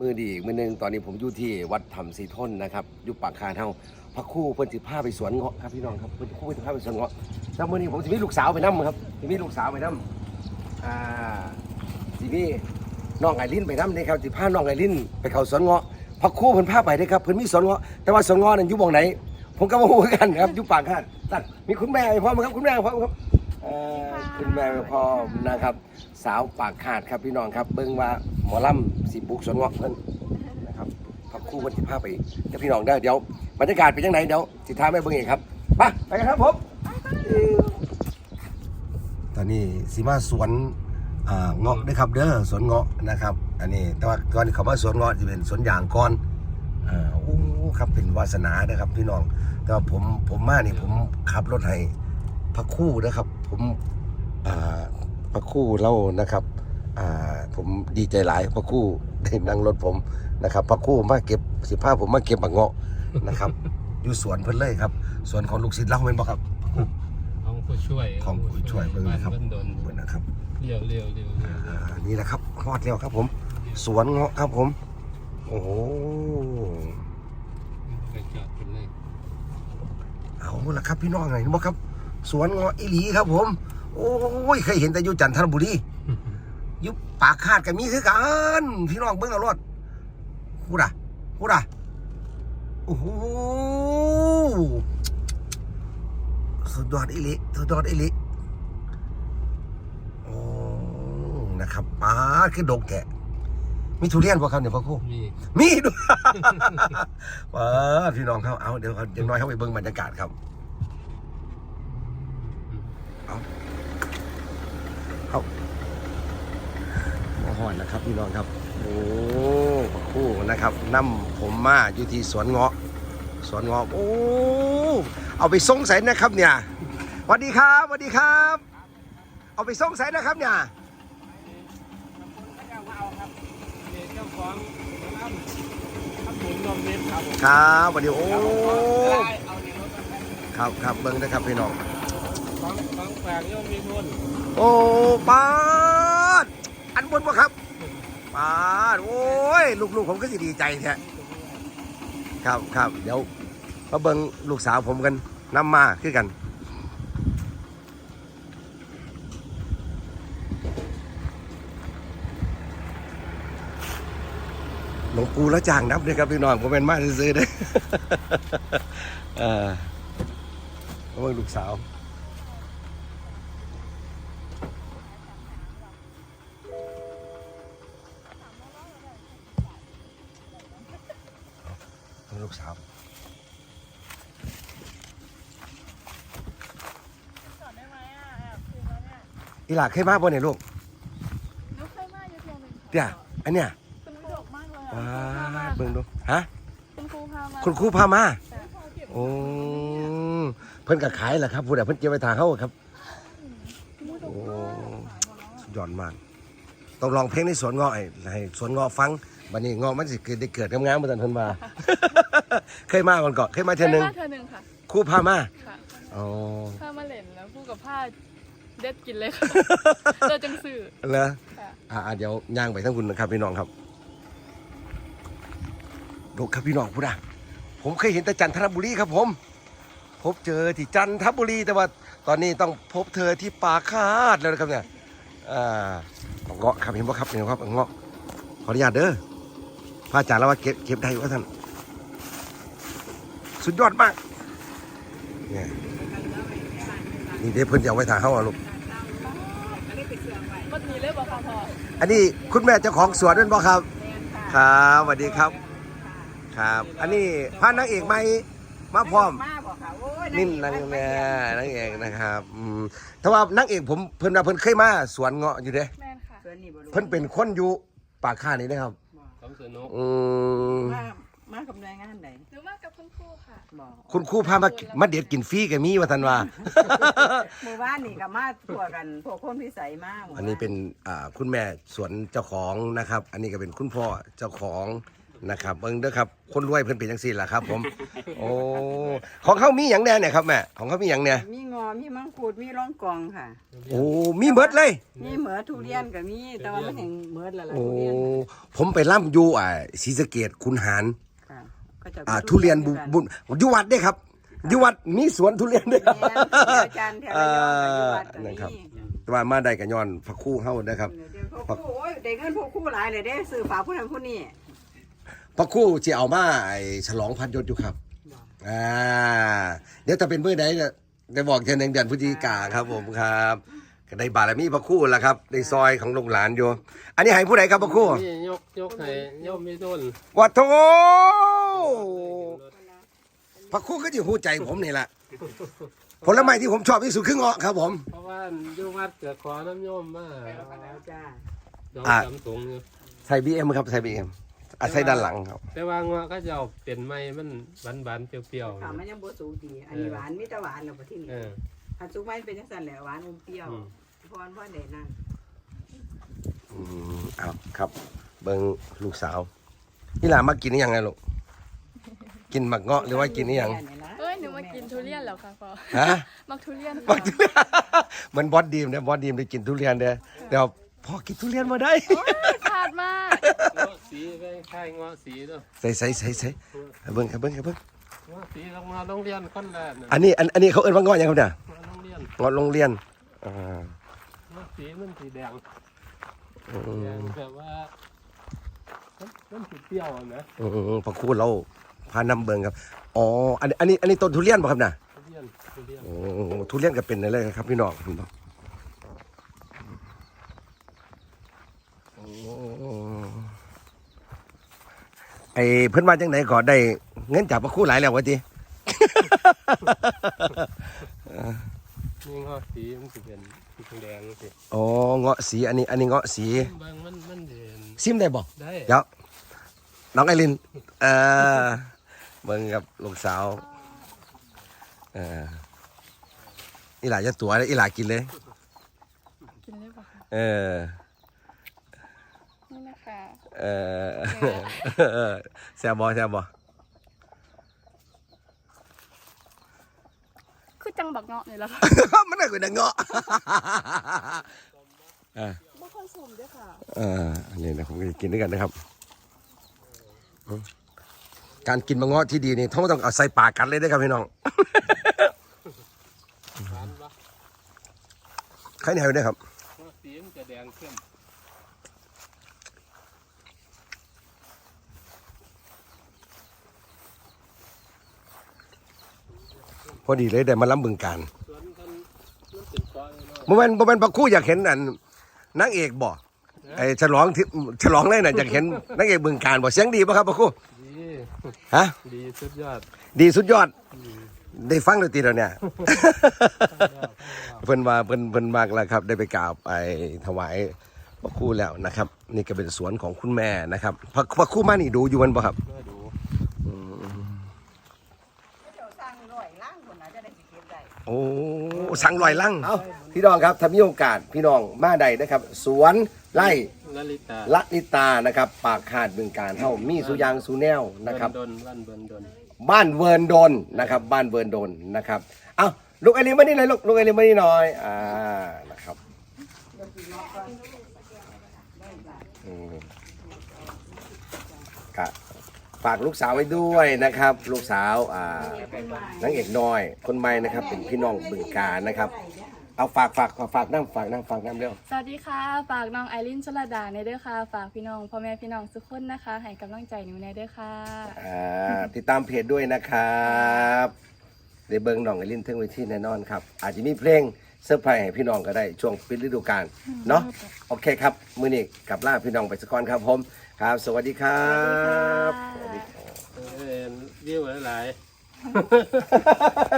มือดีอีกมือหนึงตอนนี้ผมอยู่ที่วัดธรรมศรีทนนะครับอยู่ปากคาเท่าพระครู่เพิ่นสิพาไปสวนเงาะครับพี่น้องครับเพิ่นครู่เพิ่นสิพาไปสวนเงาะแล้วมื้อนี้ผมสิมีลูกสาวไปนํครับสิมีลูกสาวไปนํอ่าสิมีน้องไอรินไปนํนี่ครับสิพาน้องไอรินไปเข้าสวนเงาะพระครู่เพิ่นพาไปเด้อครับเพิ่นมีสวนเงาะแต่ว่าสวนเงาะนั้นอยู่หม่องไหน ผมก็บ่ฮู้คือกันครับอยู่ปากคาดนั่นมีคุณแม่ไปพร้อมครับคุณแม่ไปพร้อมครับเอ่อคุณแม่ไปพร้อมนะครับ สาวปากขาดครับพี่น้องครับ เบิ่งว่าหมอลำสิบุกสวนเงาะเพิ่นนะครับพักคู่วันที่พาไปจะพี่น้องได้เดี๋ยวบรรยากาศเป็นยังไงเดี๋ยวสิท้าแม่เบิ่งเองครับไปไปกันครับผมตอนนี้สีมาสวนเงาะด้วยครับเด้อสวนเงาะนะครับ อันนี้แต่ว่าก่อนเขามาสวนเงาะจะเป็นสวนยางก่อนอ่าโอ้ครับเป็นวาสนานะครับ พี่น้อง แต่ว่าผมผมมานี่ผมขับรถให้พักคู่นะครับ ผม อ่าพักครู่เล่านะครับอ่าผมดีใจหลายพระครู่ได้นั่งรถผมนะครับพระครู่มาเก็บสิผ้าผมมาเก็บบักเงาะนะครับ อยู่สวนเพิ่นเลยครับสวนของลูกศิษย์เล่าเป็นบ่ครับของผู้ช่วยของผู้ช่วยเบิ่งบ้านนะครับเบิ่นดนเพิ่นนะครับเลี้ยวเลี้ยวเลี้ยวเลี้ยวอ่านี่แหละครับฮอดแล้วครับ ผม สวนเงาะครับผม โอ้โหไปจอดเป็นเลยเอาละครับพี่น้องไงบ่ครับ สวนเงาะอีหลีครับผม โอ้ยเคยเห็นแต่อยู่จันทบุรีอยู่ปากคาดก็มีคือกันพี่น้องเบิ่งเอารถพูดอะพูดอะโอ้โหสุดยอดอีหลีสุดยอดอีหลีโอ้นะครับป้าดคือดงแกะมีทุเรียนป่ะครับเนี่ยพ่อครูมีมีด้วยว้าพี่น้องครับเอาเดี๋ยวเขาอย่างน้อยเขาไปเบิ่งบรรยากาศครับ เอาเอามาหอนนะครับพี่น้องครับ โอ้คู่นะครับนํผมมาอยู่ที่สวนเงาะ สวนเงาะ โอ้ เอาไปส่งใส่นะครับเนี่ยสวัสดีครับสวัสดีครับ เอาไปส่งใส่นะครับเนี่ยว้าดครับครับวัสดีโอ้ ครับครับเบิ่งนะครับพี่น้อง ของของแปลกย่อมมีทุนโอ้ปาดอันบนบ่ครับปาดโอ้ยลูกๆผมก็สิดีใจแท้ครับครับเดี๋ยวมาเบิ่งลูกสาวผมกันนำมาคือกันหลวงปู่ละจางนับเลยครับพี่น้องผมเป็นมาซื้อๆเด้อเออมาเบิ่งลูกสาว กสาวจอดได้ไหมอะแอบคืนแล้วเนี่ยอีหลาเคยมาบ่เนี่ยลูกนุ๊กเคยมาอยู่เพียงหนึ่งเดี๋ยวอันเนี้ยคุณครูมากเลยว้าอะดเบิ่งดูฮะคุณครูพามาคุณครูพามาแต่พอเก็บโอ้เพิ่นก็ขายแหละครับผู้ใดเพิ่นเก็บไว้ทางเฮาครับมือตโอ้กสุดยอดมากต้องลองเพลงในสวนเงาะให้ให้สวนเงาะฟังบัดนี้เงาะมันสิเกิดได้เกิดงามๆเหมือนเพิ่นว่า เคยมาก่อนก่อนเคยมาเคเทื่อยนึงมาเธอหนึ่งค่ะครูพามาค่ะอ๋อพามาเล่นแล้วพูดกับผ้าเด็ดกินเลยค่ะเจอจังสื่อเหรอ ค่ะ อ่าเดี๋ยวย่างไปทั้งคุณนะครับพี่น้องครับดูครับพี่น้องพูดอะผมเคยเห็นแต่จันทบุรีครับผม พบเจอที่จันทบุรีแต่ว่าตอนนี้ต้องพบเธอที่ปากคาดแล้วนะครับเนี่ยอ่าเงาะครับเห็นป่ะครับเห็นป่ะครับเงาะขออนุญาตเด้อพระอาจารย์แล้วว่าเก็บเก็บได้ว่าท่าน สุดยอดมากเนี่ยนี่เดี๋ยวเพิ่นจะเอาไว้ถ่ายเฮาอะลูกวันนี้เลยบอกค่ะพ่ออันนี้คุณแม่เจ้าของสวนนั่นบ่ครับ ครับสวัสดีครับ ครับ อันนี้พานางเอกใหม่มาพร้อมมาบอกค่ะโอ้ยนิ่นนางแม่นางเอกนะครับอืมแต่ว่านางเอกผมเพิ่นว่าเพิ่นเคยมาสวนเงาะอยู่เด้แม่นค่ะเพิ่นนี่บ่รู้เพิ่นเป็นคนอยู่ปากข้านี่นะครับ ของสนุกอืมมา มากับหน่วยงานใดหนูมากับคุณครูค่ะ บอกคุณครูพามามาเด็ดกินฟรีก็มีว่าท่านว่า หมู่บ้านนี่ก็มาพวกกันพวกคนพิสัยมากอันนี้เป็นอ่าคุณแม่สวนเจ้าของนะครับ อันนี้ก็เป็นคุณพ่อเจ้าของนะครับเบิ่งเด้อครับ คนรวยเพิ่นเป็นจังซี่ล่ะครับ ผม โอ้ของเขามีหยังแน่เนี่ยครับแม่ของเขามีหยังเนี่ยมีงอมีมังคุดมีร่องกองค่ะ โอ้มีเบิดเลย มีเหมือทุเรียนก็มีแต่ว่ามันแห่งเหมือดละละโอ้ทุเรียนผมไปล่ำอยู่อ่าศรีสะเกดคุณหารค่ะก็จะ อ่าทุเรียนบุบุญอยู่วัดเด้ครับอยู่วัดมีสวนทุเรียนเด้ครับแม่นอาจารย์แถวระยองกับอยู่วัดก็นะครับมีแต่ว่ามาได้กับย้อนพระครู่เฮานะครับเดี๋ยวพวกคู่โอ้ยได้เงินพวกคู่หลายเลยเด้ซื้อฝากผู้นั้นผู้นี้พระครู่สิเอามาไอ้ฉลองพันยศอยู่ครับอ่าเดี๋ยวถ้าเป็นเมื่อใดเนี่ยได้บอกเช่นหนึ่งเดือนพฤศจิกาครับผมครับ ก็ได้บารมีพระครู่แล้วครับในซอยของลูกหลานอยู่ อันนี้ให้ผู้ใดครับพระครู่นี่ยกยกให้ยกไม่โดนวัดโทพระครู่ก็จะหูใจผมนี่แหละผลไม้ที่ผมชอบที่สุดคือเงาะครับผม เพราะว่าอยู่วัดเกิดขอน้ำโยมมาจ้าดอกอะจำสูงอยู่ใส่บีเอ็มครับใส่บีเอ็มอะใส่ด้านหลังครับ แต่ว่าเงาะก็จะเอาเป็นไม้มันหวานหวานๆเปรี้ยวๆอค่ะยู่มันยังบ่สูงดีอันนี้หวานมีแต่หวานแล้วบ่ที่นี่เอออันสุกมันเป็นจังซั่นแหละหวานอมเปรี้ยว อืม พรพ่อได้นั่นอืมเอาครับ เบิ่งลูกสาวนี่หลานมากินนี่ยังไงลูกกินหมักเงาะหรือว่ากินนี่ยังเอ้ยหนูมากินทุเรียนแล้วค่ะพ่อฮะมักทุเรียนบัค่ะกทุเรียน เหมือนบอสดีมเนี่ยบอสดีมได้กินทุเรียนเด้อเดี๋ยวพอกินทุเรียนมาได้ โอ้ยพลาดมาก เงาะสีไปคล้ายเงาะสีเนาะใส่ใส่ใส่ใส่เอาเบิ่งเอาเบิ่งเอาเบิ่งเงาะสีลงมาโรงเรียนคนแรกน่ะอันนี้อันอันนี้เขาเอิ้นว่าเงาะหยังครับเนี่ยมาโรงเรียน เงาะโรงเรียนอ่าเงาะ สีมันสีแดงอืแดงมแบบว่ามันมันสีเปรี้ยวอะนะอืมพอครูเราพานำเบิ่งครับอ๋ออันนี้อันนี้อันนี้ต้นทุเรียนป่ะครับน่ะทุเรียนทุเรียนโอ้ทุเรียนก็เป็นอะไรครับพี่น้องพี่น้องโอ้ไอเพิ่นว่าจังไหนก็ได้ เงินจากพระครูหลายแล้ววะจีนี่เงาะสีมันสีเป็นสี แดงสิอ๋อเงาะสีอันนี้อันนี้เงาะสีบางมันมันเด่นซิมได้บ่ได้เดี๋ยวน้องไอรินเออเบิ่งกับลูกสาวเอออีหลาจะตัวเลยอีหลากินเลย กินได้ปะคะเออนี่นะคะเออเออแซบบอแซบบอ คือจังบักเงาะนี่แหละค่ะมันน่าเป็นเงาะเออบ่ค่อยสมด้วยค่ะเอออันนี้นะผมก็จะกินด้วยกันนะครับอืมการกินมะเงาะที่ดีนี่ต้องต้องเอาใส่ปากกันเลยเด้วยครับพี่น้องหวานปะใครเหนียวด้วยครับเงาะสีมันจะแดงเข้ม อดีเลยได้มาล้ำบึงการสวนกันมันเป็นเกาะเลยเนาะโมเมนโมเมนต์พระครู่อยากเห็นอันนางเอกบ่ไอ้ฉลองที่ฉลองเลยน่ะอยากเห็นนางเอกบึงการบ่เสียงดีป่ะครับพระครู่ดีฮะดีสุดยอด ดีสุดยอดอืมได้ฟังดนตรีแล้วเนี่ยฟังแล้วฟังแล้วเพิ่นว่าเพิ่นเพิ่นมากแล้วครับ ได้ไปกราบไปถวายพระครูแล้วนะครับ นี่ก็เป็นสวนของคุณแม่นะครับพระพระครูมานี่ดูอยู่มันบ่ครับมาดู เจ้าสร้างร้อยล้านคนน่ะจะได้สิเก็บได้ โอ้สั่งลอยลังเอ้าพี่น้องครับถ้ามีโอกาสพี่น้องมาใดนะครับ สวนไร่ลลิตาละนิตานะครับ ปากขาดบึงการเฮามีสุยางสุแนวนะครับ ดนวันเบินดนบ้านเวิร์นดนนะครับ บ้านเวิร์นดนนะครับเอาลูกไอรินมานี่เลยลูกลูกไอรินมานี่หน่อยอ่านะครับอืมก็ ฝากลูกสาวไว้ด้วยนะครับ ลูกสาวอ่านางเอกน้อย คนใหม่นะครับ เป็นพี่น้องบึงการนะครับ เอาฝากฝากฝากน้ำฝากน้ำฝากน้ำเร็วสวัสดีค่ะ ฝากน้องไอรินชลดาในเด้อค่ะ ฝากพี่น้องพ่อแม่พี่น้องทุกคนนะคะ ให้กำลังใจหนูในเด้อค่ะอ่าติดตามเพจด้วยนะครับเดเบิงน้องไอรินเทิงไว้ที่แน่นอนครับ อาจจะมีเพลงเซอร์ไพรส์ให้พี่น้องก็ได้ช่วงปิดฤดูกาลเนาะโอเคครับ มือนี้กลับล่าพี่น้องไปสักก่อนครับผม ครับ สวัสดีครับสวัสดีค่ะสวัสดีครับเออวิวหลายๆ